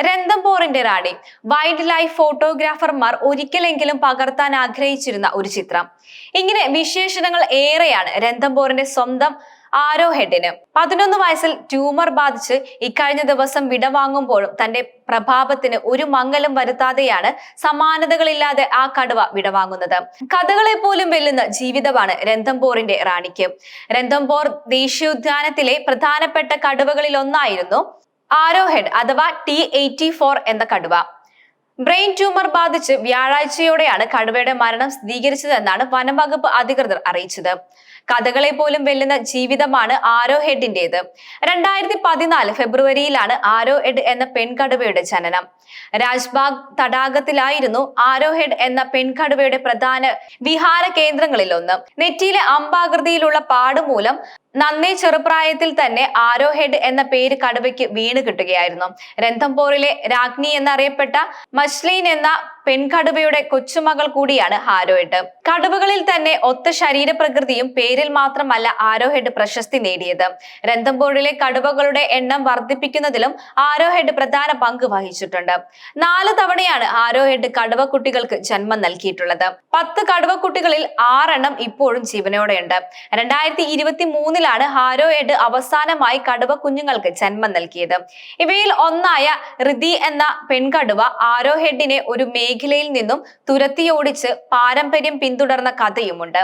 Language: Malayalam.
രന്തംപോറിന്റെ റാണി. വൈൽഡ് ലൈഫ് ഫോട്ടോഗ്രാഫർമാർ ഒരിക്കലെങ്കിലും പകർത്താൻ ആഗ്രഹിച്ചിരുന്ന ഒരു ചിത്രം. ഇങ്ങനെ വിശേഷണങ്ങൾ ഏറെയാണ് രന്തംപോറിന്റെ സ്വന്തം ആരോ ഹെഡിന്. പതിനൊന്ന് വയസ്സിൽ ട്യൂമർ ബാധിച്ച് ഇക്കഴിഞ്ഞ ദിവസം വിടവാങ്ങുമ്പോഴും തന്റെ പ്രഭാവത്തിന് ഒരു മംഗലം വരുത്താതെയാണ് സമാനതകളില്ലാതെ ആ കടുവ വിടവാങ്ങുന്നത് കഥകളെ പോലും വെല്ലുന്ന ജീവിതമാണ് രന്തംപോറിന്റെ റാണിക്ക്. രന്തംപോർ ദേശീയോദ്യാനത്തിലെ പ്രധാനപ്പെട്ട കടുവകളിൽ ഒന്നായിരുന്നു ആരോഹെഡ് അഥവാ ടി എയ്റ്റി ഫോർ എന്ന കടുവ. ബ്രെയിൻ ട്യൂമർ ബാധിച്ച് വ്യാഴാഴ്ചയോടെയാണ് കടുവയുടെ മരണം സ്ഥിരീകരിച്ചതെന്നാണ് വനംവകുപ്പ് അധികൃതർ അറിയിച്ചത്. കഥകളെ പോലും വെല്ലുന്ന ജീവിതമാണ് ആരോ ഹെഡിന്റേത്. രണ്ടായിരത്തി പതിനാല് ഫെബ്രുവരിയിലാണ് ആരോ ഹെഡ് എന്ന പെൺകടുവയുടെ ജനനം. രാജ്ബാഗ് തടാകത്തിലായിരുന്നു ആരോ ഹെഡ് എന്ന പെൺകടുവയുടെ പ്രധാന വിഹാര കേന്ദ്രങ്ങളിലൊന്ന്. നെറ്റിയിലെ അമ്പാകൃതിയിലുള്ള പാടുമൂലം നന്നേ ചെറുപ്രായത്തിൽ തന്നെ ആരോ ഹെഡ് എന്ന പേര് കടുവയ്ക്ക് വീണ് കിട്ടുകയായിരുന്നു. രന്തംപോറിലെ രാജ്ഞി എന്നറിയപ്പെട്ട മഷ്ലീൻ എന്ന പെൺകടുവയുടെ കൊച്ചുമകൾ കൂടിയാണ് ഹാരോഹെഡ് കടുവകളിൽ തന്നെ ഒത്ത ശരീരപ്രകൃതിയും പേരിൽ മാത്രമല്ല ആരോഹെഡ് പ്രശസ്തി നേടിയത്. രന്തംപോഴിലെ കടുവകളുടെ എണ്ണം വർദ്ധിപ്പിക്കുന്നതിലും ആരോഹെഡ് പ്രധാന പങ്ക് വഹിച്ചിട്ടുണ്ട്. നാല് തവണയാണ് ആരോഹെഡ് കടുവ കുട്ടികൾക്ക് ജന്മം നൽകിയിട്ടുള്ളത്. പത്ത് കടുവ കുട്ടികളിൽ ആറെണ്ണം ഇപ്പോഴും ജീവനോടെയുണ്ട്. രണ്ടായിരത്തി ഇരുപത്തി മൂന്നിലാണ് ഹാരോഹെഡ് അവസാനമായി കടുവ കുഞ്ഞുങ്ങൾക്ക് ജന്മം നൽകിയത്. ഇവയിൽ ഒന്നായ റിതി എന്ന പെൺകടുവ ആരോഹെഡിനെ ഒരു ഒരു മേഖലയിൽ നിന്നും തുരത്തിയോടിച്ച് പാരമ്പര്യം പിന്തുടർന്ന കഥയുമുണ്ട്.